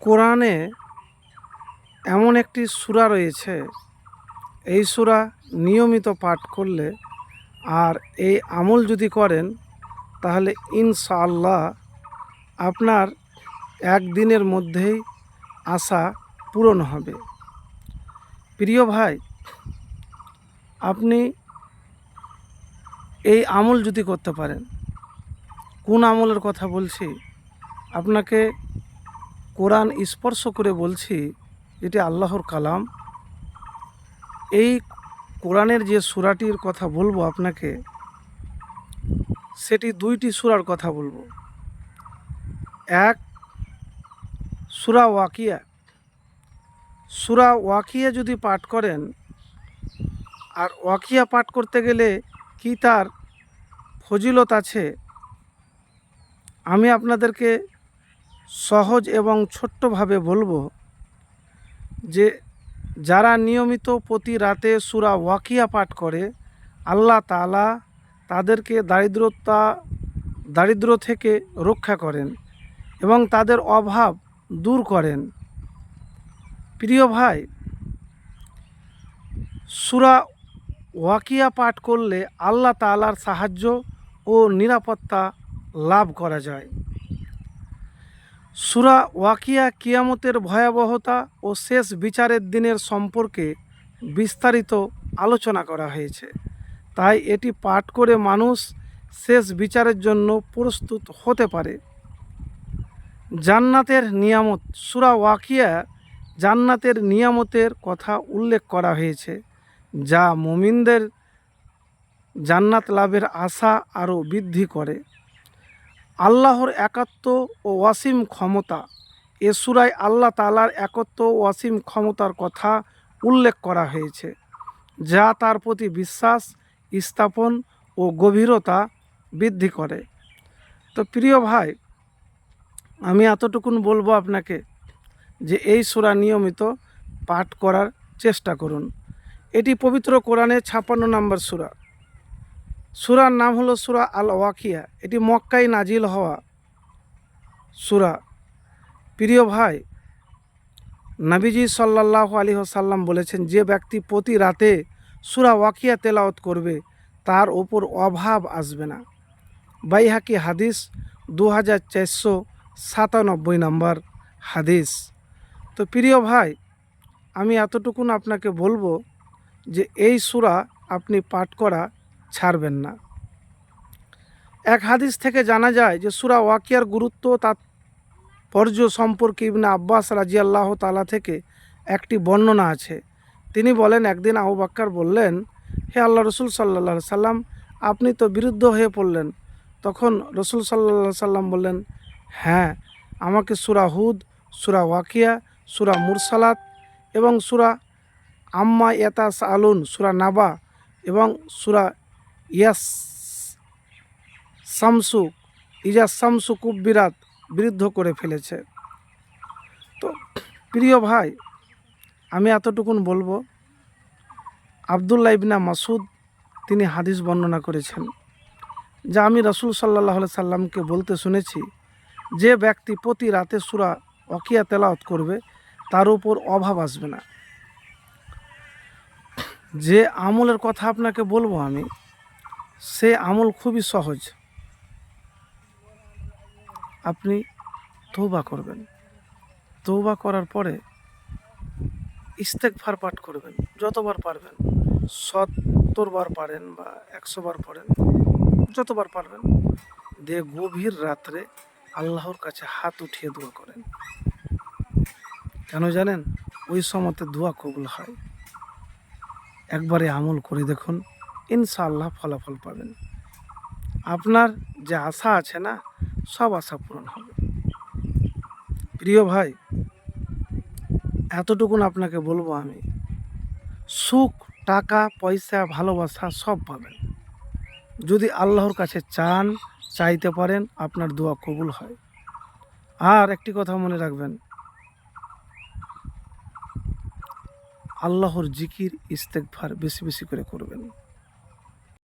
কোরআনে এমন একটি সূরা রয়েছে। এই সূরা নিয়মিত পাঠ করলে আর এই আমল যদি করেন, তাহলে ইনশাআল্লাহ আপনার একদিনের মধ্যেই আশা পূরণ হবে। প্রিয় ভাই, আপনি এই আমল যদি করতে পারেন, কোন আমলের কথা বলছি? আপনাকে কোরআন স্পর্শ করে বলছি যেটি আল্লাহর কালাম। এই কোরআনের যে সূরাটির কথা বলব আপনাকে, সেটি দুইটি সুরার কথা বলব। এক, সুরা ওয়াকিয়া। সুরা ওয়াকিয়া যদি পাঠ করেন, আর ওয়াকিয়া পাঠ করতে গেলে কি তার ফজিলত আছে, আমি আপনাদেরকে সহজ এবং ছোট্টভাবে বলব যে যারা নিয়মিত প্রতি রাতে সুরা ওয়াকিয়া পাঠ করে, আল্লাহ তাআলা তাদেরকে দারিদ্রতা, দারিদ্র থেকে রক্ষা করেন এবং তাদের অভাব দূর করেন। প্রিয় ভাই, সূরা ওয়াকিয়া পাঠ করলে আল্লাহ তালার সাহায্য ও নিরাপত্তা লাভ করা যায়। সূরা ওয়াকিয়া কিয়ামতের ভয়াবহতা ও শেষ বিচারের দিনের সম্পর্কে বিস্তারিত আলোচনা করা হয়েছে। তাই এটি পাঠ করে মানুষ শেষ বিচারের জন্য প্রস্তুত হতে পারে। জান্নাতের নিয়ামত, সুরা ওয়াকিয়া জান্নাতের নিয়ামতের কথা উল্লেখ করা হয়েছে, যা মুমিনদের জান্নাত লাভের আশা আরও বৃদ্ধি করে। আল্লাহর একাত্ম ও ওয়াসিম ক্ষমতা। এ সুরায় আল্লাহ তাআলার একত্ব ওয়াসিম ক্ষমতার কথা উল্লেখ করা হয়েছে, যা তার প্রতি বিশ্বাস, স্থাপন ও গভীরতা বৃদ্ধি করে। তো প্রিয় ভাই, আমি এতটুকুন বলব আপনাকে যে এই সুরা নিয়মিত পাঠ করার চেষ্টা করুন। এটি পবিত্র কোরআনে ছাপ্পান্ন নম্বর সূরা। সূরার নাম হলো সুরা আল ওয়াকিয়া এটি মক্কায় নাজিল হওয়া সুরা। প্রিয় ভাই, নাবিজি সাল্লাহ আলী সাল্লাম বলেছেন, যে ব্যক্তি প্রতি রাতে সুরা ওয়াকিয়া তেলাওত করবে, তার ওপর অভাব আসবে না। বাইহাকি হাদিস দু হাজার চারশো সাতানব্বই নম্বর হাদিস। তো প্রিয় ভাই, আমি এতটুকুন আপনাকে বলব যে, এই সুরা আপনি পাঠ করা ছাড়বেন না। এক হাদিস থেকে জানা যায় যে, সুরা ওয়াকিয়ার গুরুত্ব তাৎপর্য সম্পর্কে ইবনে আব্বাস রাজি আল্লাহ তালা থেকে একটি বর্ণনা আছে। তিনি বলেন, একদিন আবু বাক্কার বললেন, হে আল্লাহ রসুল সাল্লা সাল্লাম, আপনি তো বিরুদ্ধ হয়ে পড়লেন। তখন রসুল সাল্লা সাল্লাম বললেন হ্যাঁ আমাকে সুরা হুদ, সুরা ওয়াকিয়া, সুরা মুরসালাত এবং সুরা আম্মা ইয়াতাস আলুন সুরা নাবা এবং সুরা ইয়াস শামসু ইজা শামসু কুব্বিরাত বিরুদ্ধ করে ফেলেছে। তো প্রিয় ভাই, আমি এতটুকুন বলব, আবদুল্লাহ ইবনা মাসুদ তিনি হাদিস বর্ণনা করেছেন, যা আমি রসুল সাল্লাহ সাল্লামকে বলতে শুনেছি, যে ব্যক্তি প্রতি রাতে সুরা অকিয়া তেলাওত করবে, তার উপর অভাব আসবে না। যে আমলের কথা আপনাকে বলব আমি সে আমল খুবই সহজ। আপনি তৌবা করবেন। তৌবা করার পরে ইস্তেকভার পাঠ করবেন। যতবার পারবেন, সত্তর বার পারেন বা একশো বার যতবার পারবেন, দিয়ে গভীর রাত্রে আল্লাহর কাছে হাত উঠিয়ে দোয়া করেন। কেন জানেন? ওই সময়তে দোয়া কবুল হয়। একবারে আমল করে দেখুন ইনশাআল্লাহ ফলাফল পাবেন। আপনার যে আশা আছে না, সব আশা পূরণ হবে। প্রিয় ভাই, এতটুকুন আপনাকে বলব আমি, সুখ, টাকা, পয়সা, ভালোবাসা সব পাবেন। যদি আল্লাহর কাছে চান, চাইতে পারেন, আপনার দোয়া কবুল হয়। আর একটি কথা মনে রাখবেন, আল্লাহর জিকির ইস্তেকভার বেশি বেশি করে করবেন।